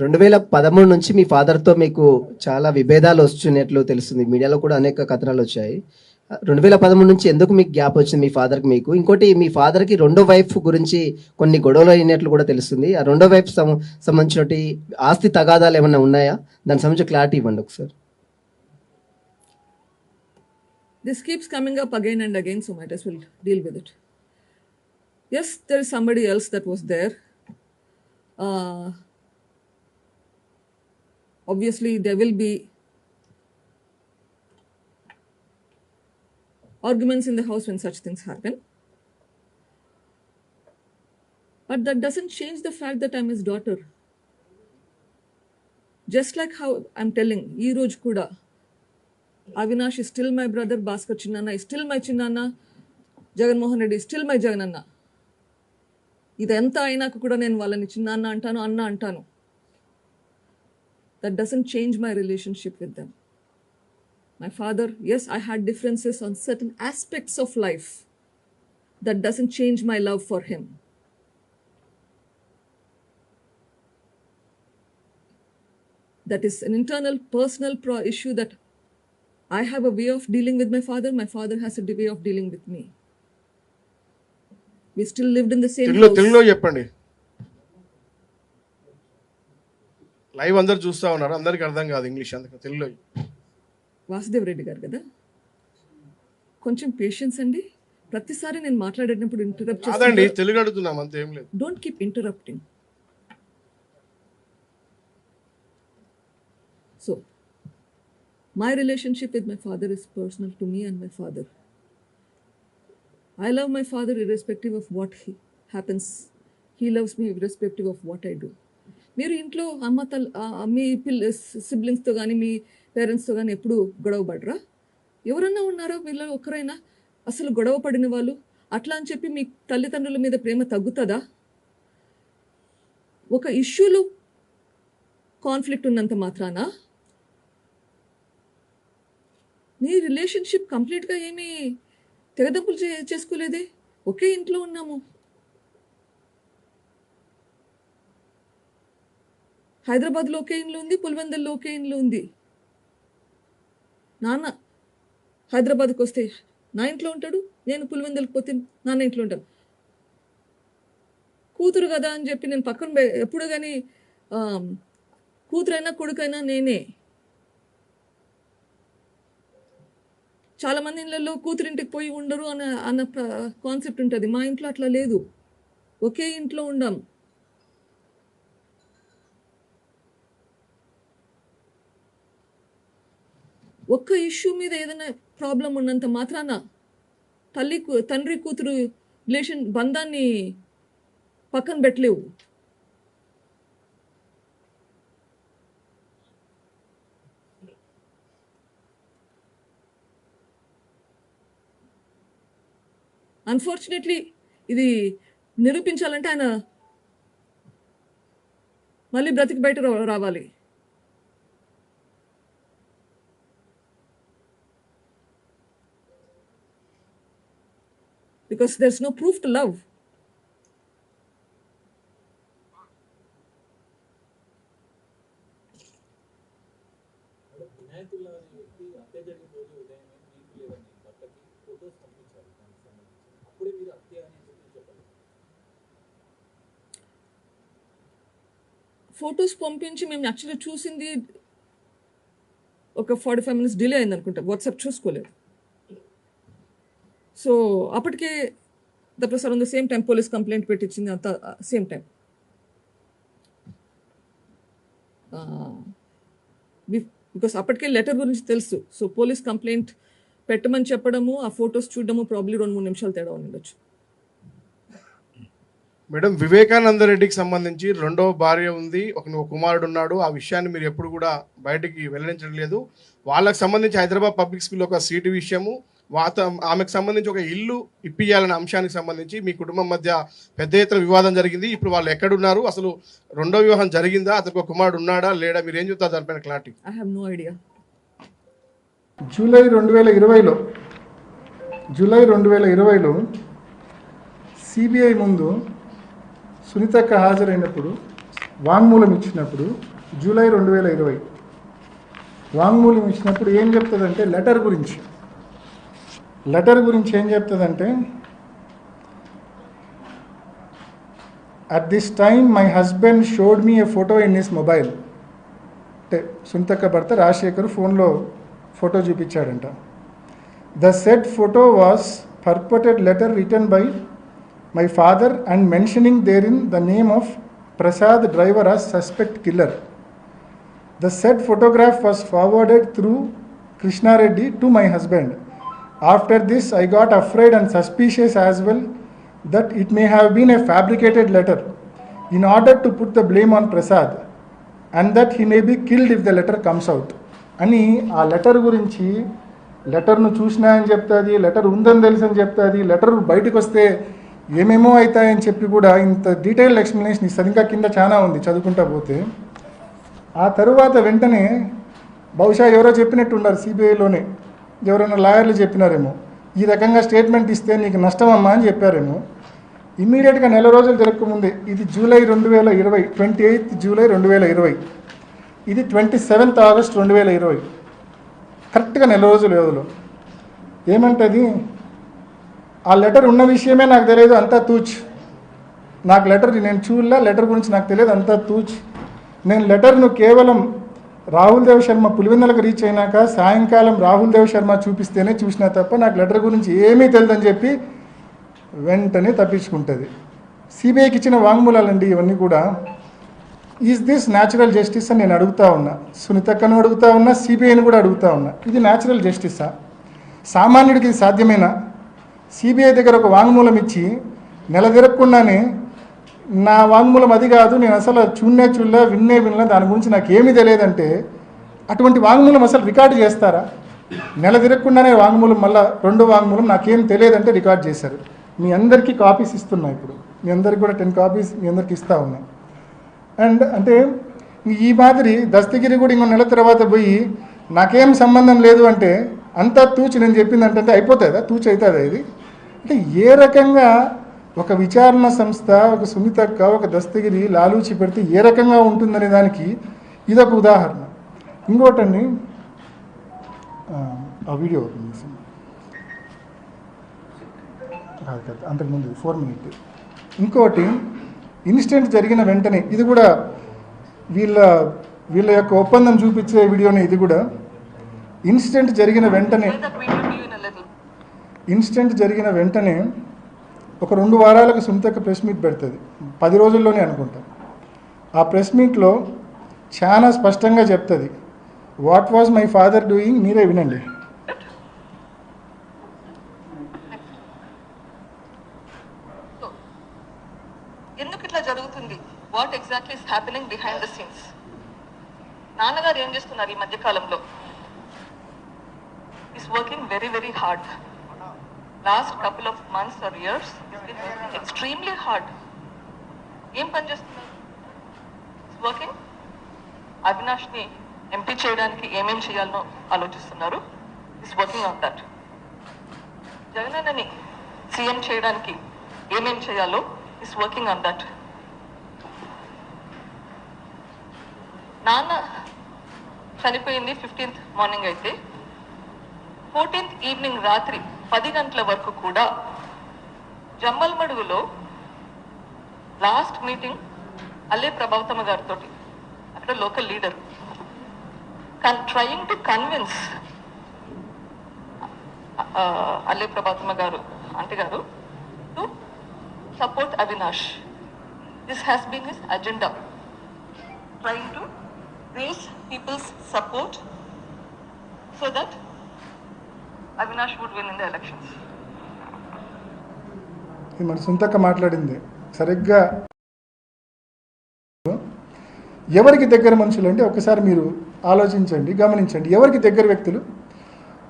రెండు వేల పదమూడు నుంచి మీ ఫాదర్తో మీకు చాలా విభేదాలు వస్తున్నట్లు తెలుస్తుంది. మీడియాలో కూడా అనేక కథనాలు వచ్చాయి. రెండు వేల పదమూడు నుంచి ఎందుకు మీకు గ్యాప్ వచ్చింది మీ ఫాదర్కి మీకు? ఇంకోటి మీ ఫాదర్కి రెండో వైఫ్ గురించి కొన్ని గొడవలు అయినట్లు కూడా తెలుస్తుంది. ఆ రెండో వైఫ్ సం- సంబంధించినటువంటి ఆస్తి తగాదాలు ఏమైనా ఉన్నాయా? దానికి సంబంధించి క్లారిటీ ఇవ్వండి ఒకసారి. This keeps coming up again and again so might will deal with it as there is somebody else that was there obviously, there will be arguments in the house when such things happen. But that doesn't change the fact that I'm his daughter. Just like how I'm telling, ఈ రోజు కూడా Avinash is still my brother, Bhaskar Chinnanna is still my Jaganmohan Reddy is still my Jagananna. ఇదంతా అయినాక కూడా నేను వాళ్ళని చిన్నాన్న అంటాను అన్న అంటాను that doesn't change my relationship with them. My father, yes, I had differences on certain aspects of life. That doesn't change my love for him. That is an internal personal issue that I have a way of dealing with my father, my father has a way of dealing with me. We still lived in the same house. Live అందరు చూస్తా ఉన్నారు. అందరికి అర్థం కాదు English అందుకే తెలుగులో. వాసుదేవ్ రెడ్డి గారు కదా? కొంచెం పేషెన్స్ అండి. ప్రతిసారి నేను మాట్లాడేటప్పుడు ఇంటరప్ట్ కాదండి తెలుగు అడుగుతున్నాం అంత ఏం లేదు. Don't keep interrupting so my relationship with my father is personal to me and my father I love my father irrespective of what he happens he loves me irrespective of what I do మీరు ఇంట్లో అమ్మ తల్ మీ పిల్ల సిబ్లింగ్స్తో కానీ మీ పేరెంట్స్తో కానీ ఎప్పుడు గొడవ పడరా? ఎవరన్నా ఉన్నారా వీళ్ళలో ఒకరైనా? అసలు గొడవ పడిన వాళ్ళు? అట్లా అని చెప్పి మీ తల్లిదండ్రుల మీద ప్రేమ తగ్గుతుందా? ఒక ఇష్యూలో కాన్ఫ్లిక్ట్ ఉన్నంత మాత్రాన? నీ రిలేషన్షిప్ కంప్లీట్గా ఏమీ తెగదంపులు చే చేసుకోలేదే? ఒకే ఇంట్లో ఉన్నాము. హైదరాబాద్లో ఒకే ఇండ్లు ఉంది పులివెందుల్లో ఒకే ఇండ్లు ఉంది. నాన్న హైదరాబాద్కి వస్తే నా ఇంట్లో ఉంటాడు నేను పులివెందులకు పోతే నాన్న ఇంట్లో ఉంటాను కూతురు కదా అని చెప్పి నేను పక్కన ఎప్పుడు కానీ కూతురైనా కొడుకైనా నేనే. చాలామంది ఇళ్ళల్లో కూతురింటికి పోయి ఉండరు అన్న అన్న కాన్సెప్ట్ ఉంటుంది. మా ఇంట్లో అట్లా లేదు. ఒకే ఇంట్లో ఉండాం. ఒక్క ఇష్యూ మీద ఏదైనా ప్రాబ్లం ఉన్నంత మాత్రాన తల్లి తండ్రి కూతురు రిలేషన్ బంధాన్ని పక్కన పెట్టలేవు. అన్ఫార్చునేట్లీ ఇది నిరూపించాలంటే ఆయన మళ్ళీ బ్రతికి బయట రా- రావాలి. Because there's no proof to love. వినాయకుల వ్యక్తి హత్య జరిగిన రోజు ఉదయం మీకు లేదని భర్తకి ఫొటోస్ పంపించారు దానికి సంబంధించి అప్పుడే మీరు హత్య అని చెప్పి చెప్పలేదు ఫొటోస్ పంపించి మేము యాక్చువల్లీ చూసింది ఒక ఫార్టీ ఫైవ్ మినిట్స్ డిలే అయింది అనుకుంటా వాట్సాప్ చూసుకోలేదు సో అప్పటికే the Prasad on the same time police complaint పెట్టించింది అంత సేమ్ టైం బికాస్ అప్పటికే లెటర్ గురించి తెలుసు. సో పోలీస్ కంప్లైంట్ పెట్టమని చెప్పడము ఆ ఫొటోస్ చూడడము ప్రాబ్లీ రెండు మూడు నిమిషాలు తేడా ఉండొచ్చు. మేడం వివేకానంద రెడ్డికి సంబంధించి రెండవ భార్య ఉంది ఒక ఒక కుమారుడు ఉన్నాడు ఆ విషయాన్ని మీరు ఎప్పుడు కూడా బయటికి వెల్లడించడం లేదు. వాళ్ళకి సంబంధించి హైదరాబాద్ పబ్లిక్ స్కూల్ ఒక సీటు విషయము వాత ఆమెకు సంబంధించి ఒక ఇల్లు ఇప్పియాలనే అంశానికి సంబంధించి మీ కుటుంబం మధ్య పెద్ద ఎత్తున వివాదం జరిగింది. ఇప్పుడు వాళ్ళు ఎక్కడున్నారు? అసలు రెండో వివాహం జరిగిందా? అతనికి ఒక కుమారుడు ఉన్నాడా? లేడా? మీరు ఏం చెప్తారు దానిపైన clarity? I no idea July రెండు వేల ఇరవైలో జూలై రెండు వేల ఇరవైలో సిబిఐ ముందు సునీతక్క హాజరైనప్పుడు వాంగ్మూలం ఇచ్చినప్పుడు జూలై రెండు వేల ఇరవై వాంగ్మూలం ఇచ్చినప్పుడు ఏం చెప్తుందంటే లెటర్ గురించి. లెటర్ గురించి ఏం చెప్తుందంటే at this time my husband showed me a photo in his mobile అంటే సుంతక్క భర్త రాజశేఖర్ ఫోన్లో ఫోటో చూపించాడంట. The said photo was purported letter written by my father and mentioning there in the name of Prasad driver as suspect killer the said photograph was forwarded through Krishna Reddy to my husband. After this, I got afraid and suspicious as well that it may have been a fabricated letter in order to put the blame on Prasad and that he may be killed if the letter comes out. అని ఆ letter గురించి లెటర్ను చూసినా అని చెప్తుంది letter ఉందని తెలుసు అని చెప్తుంది లెటర్ బయటకు వస్తే ఏమేమో అవుతాయని చెప్పి కూడా ఇంత డీటెయిల్డ్ ఎక్స్ప్లెనేషన్ ఇస్తుంది ఇంకా కింద చాలా ఉంది చదువుకుంటా పోతే ఆ తరువాత వెంటనే బహుశా ఎవరో చెప్పినట్టు ఉన్నారు సిబిఐలోనే ఎవరైనా లాయర్లు చెప్పినారేమో ఈ రకంగా స్టేట్మెంట్ ఇస్తే నీకు నష్టమమ్మా అని చెప్పారేమో. ఇమ్మీడియట్గా నెల రోజులు తిరగకముందే ఇది జూలై రెండు వేల ఇరవై ట్వంటీ ఎయిత్ జూలై రెండు వేల ఇరవై. ఇది ట్వంటీ సెవెంత్ ఆగస్ట్ రెండు వేల ఇరవై. కరెక్ట్గా నెల రోజుల వ్యవధిలో. ఏమంటది? ఆ లెటర్ ఉన్న విషయమే నాకు తెలియదు అంతా తూచ్. నాకు లెటర్ నేను చూడలే లెటర్ గురించి నాకు తెలియదు అంతా తూచ్. నేను లెటర్ను కేవలం రాహుల్ దేవ్ శర్మ పులివెందులకు రీచ్ అయినాక సాయంకాలం రాహుల్ దేవ్ శర్మ చూపిస్తేనే చూసినా తప్ప నాకు లెటర్ గురించి ఏమీ తెలియదని చెప్పి వెంటనే తప్పించుకుంటుంది. సిబిఐకి ఇచ్చిన వాంగ్మూలాలండి ఇవన్నీ కూడా. ఈజ్ దిస్ న్యాచురల్ జస్టిస్ అని నేను అడుగుతా ఉన్నా. సునీతక్కను అడుగుతా ఉన్నా సిబిఐని కూడా అడుగుతా ఉన్నా. ఇది న్యాచురల్ జస్టిసా సామాన్యుడికి ఇది సాధ్యమేనా? సిబిఐ దగ్గర ఒక వాంగ్మూలం ఇచ్చి నెల తిరగకుండానే నా వాంగ్మూలం అది కాదు నేను అసలు చూన్నే చూడలే విన్నే వినలే దాని గురించి నాకు ఏమీ తెలియదంటే అటువంటి వాంగ్మూలం అసలు రికార్డు చేస్తారా? నెల తిరగకుండానే వాంగ్మూలం మళ్ళీ రెండో వాంగ్మూలం నాకేం తెలియదంటే రికార్డ్ చేశారు. మీ అందరికీ కాపీస్ ఇస్తున్నా ఇప్పుడు. మీ అందరికి కూడా టెన్ కాపీస్ మీ అందరికి ఇస్తా ఉన్నా. అండ్ అంటే ఈ మాదిరి దస్తగిరి కూడా ఇంకో నెల తర్వాత పోయి నాకేం సంబంధం లేదు అంటే అంతా తూచి నేను చెప్పింది అంటే అయిపోతుందా? తూచి అవుతుందా ఇది? అంటే ఏ రకంగా ఒక విచారణ సంస్థ ఒక సునీతక్క ఒక దస్తగిరి లాలూచి పెడితే ఏ రకంగా ఉంటుందనే దానికి ఇదొక ఉదాహరణ. ఇంకోటండి ఆ, వీడియో ఓపెన్ చేసి కాదు కాదు అంతకుముందు ఫోర్ మినిట్. ఇంకోటి ఇన్సిడెంట్ జరిగిన వెంటనే ఇది కూడా వీళ్ళ వీళ్ళ యొక్క ఒప్పందం చూపించే వీడియోనే ఇది కూడా. ఇన్సిడెంట్ జరిగిన వెంటనే ఇన్సిడెంట్ జరిగిన వెంటనే ఒక రెండు వారాలకు సునీతక్క ప్రెస్ మీట్ పెడుతుంది. పది రోజుల్లోనే అనుకుంటా. ఆ ప్రెస్ మీట్లో చాలా స్పష్టంగా చెప్తుంది what was my father doing మీరే వినండి. ఎందుకు ఇట్లా జరుగుతుంది? What exactly is happening behind the scenes నాన్నగారు ఏం చేస్తున్నారు ఈ మధ్య కాలంలో is working very very hard last couple of months or years extremely hard ఏం పని చేస్తున్నారు? వర్కింగ్ అవినాష్ని ఎంపీ చేయడానికి ఏమేం చేయాలనో ఆలోచిస్తున్నారు. ఇస్ వర్కింగ్ ఆన్ దట్ జగనన్నని సీఎం చేయడానికి ఏమేం చేయాలో ఇస్ వర్కింగ్ ఆన్ దట్ నాన్న చనిపోయింది ఫిఫ్టీన్త్ మార్నింగ్ అయితే. ఫోర్టీన్త్ ఈవినింగ్ రాత్రి పది గంటల వరకు కూడా జమ్మల్మడుగులో లాస్ట్ మీటింగ్ అల్లే ప్రభావతమ్మ గారితో అక్కడ local leader. Trying to convince Alle Prabhathamma garu aunty garu to support Avinash. This has been his agenda trying to raise people's support so that Avinash would win in the elections మన సొంతక్క మాట్లాడింది. సరిగ్గా ఎవరికి దగ్గర మనుషులు అంటే ఒకసారి మీరు ఆలోచించండి గమనించండి. ఎవరికి దగ్గర వ్యక్తులు?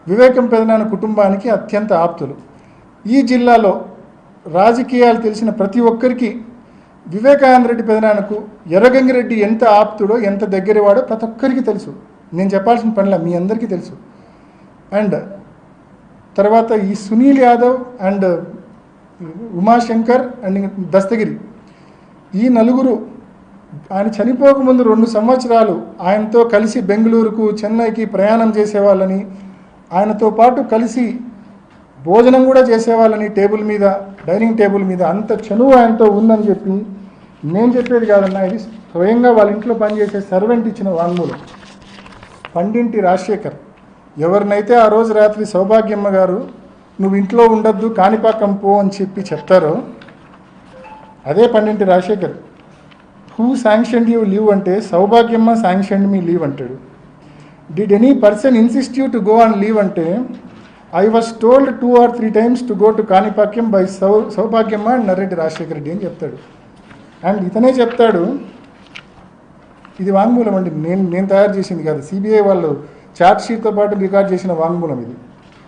వివేకం పెదనాన్న కుటుంబానికి అత్యంత ఆప్తులు. ఈ జిల్లాలో రాజకీయాలు తెలిసిన ప్రతి ఒక్కరికి వివేకానంద రెడ్డి పెదనాన్నకు ఎర్రగంగిరెడ్డి ఎంత ఆప్తుడో ఎంత దగ్గరవాడో ప్రతి ఒక్కరికి తెలుసు. నేను చెప్పాల్సిన పనిలా మీ అందరికీ తెలుసు. అండ్ తర్వాత ఈ సునీల్ యాదవ్ అండ్ ఉమాశంకర్ అండ్ దస్తగిరి. ఈ నలుగురు ఆయన చనిపోకముందు రెండు సంవత్సరాలు ఆయనతో కలిసి బెంగళూరుకు చెన్నైకి ప్రయాణం చేసేవాళ్ళని ఆయనతో పాటు కలిసి భోజనం కూడా చేసేవాళ్ళని టేబుల్ మీద డైనింగ్ టేబుల్ మీద అంత చనువు ఆయనతో ఉందని చెప్పి నేను చెప్పేది కాదన్నా ఇది స్వయంగా వాళ్ళ ఇంట్లో పనిచేసే సర్వెంట్ ఇచ్చిన వాంగ్మూలం. పండింటి రాజశేఖర్. ఎవరినైతే ఆ రోజు రాత్రి సౌభాగ్యమ్మ గారు నువ్వు ఇంట్లో ఉండొద్దు కాణిపాకం పో అని చెప్పి చెప్తారో అదే పండింటి Rajasekhar. Who sanction you leave అంటే సౌభాగ్యమ్మ శాంక్షన్ మీ లీవ్ అంటాడు. Did any person insist you to go and leave అంటే I was told two or three times to go to Kanipakam by సౌ సౌభాగ్యమ్మ అండ్ నర్రెడ్డి రాజశేఖర రెడ్డి అని చెప్తాడు. అండ్ ఇతనే చెప్తాడు ఇది వాంగ్మూలం అండి నేను నేను తయారు చేసింది కాదు సిబిఐ వాళ్ళు ఛార్జ్ షీట్తో పాటు రికార్డ్ చేసిన వాంగ్మూలం ఇది.